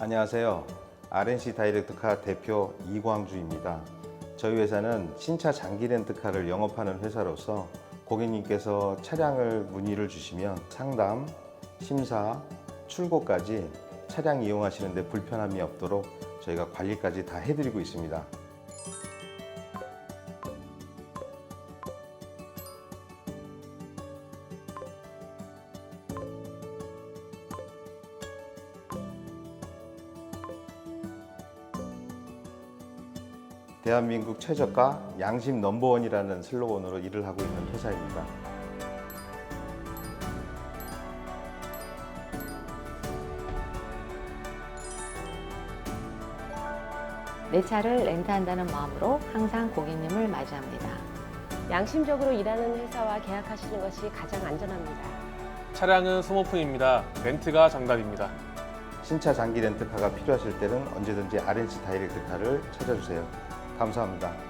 안녕하세요. RNC 다이렉트카 대표 이광주입니다. 저희 회사는 신차 장기 렌트카를 영업하는 회사로서 고객님께서 차량을 문의를 주시면 상담, 심사, 출고까지 차량 이용하시는데 불편함이 없도록 저희가 관리까지 다 해드리고 있습니다. 대한민국 최저가 양심 넘버원이라는 슬로건으로 일을 하고 있는 회사입니다. 내 차를 렌트한다는 마음으로 항상 고객님을 맞이합니다. 양심적으로 일하는 회사와 계약하시는 것이 가장 안전합니다. 차량은 소모품입니다. 렌트가 정답입니다. 신차 장기 렌트카가 필요하실 때는 언제든지 RNC 다이렉트카를 찾아주세요. 감사합니다.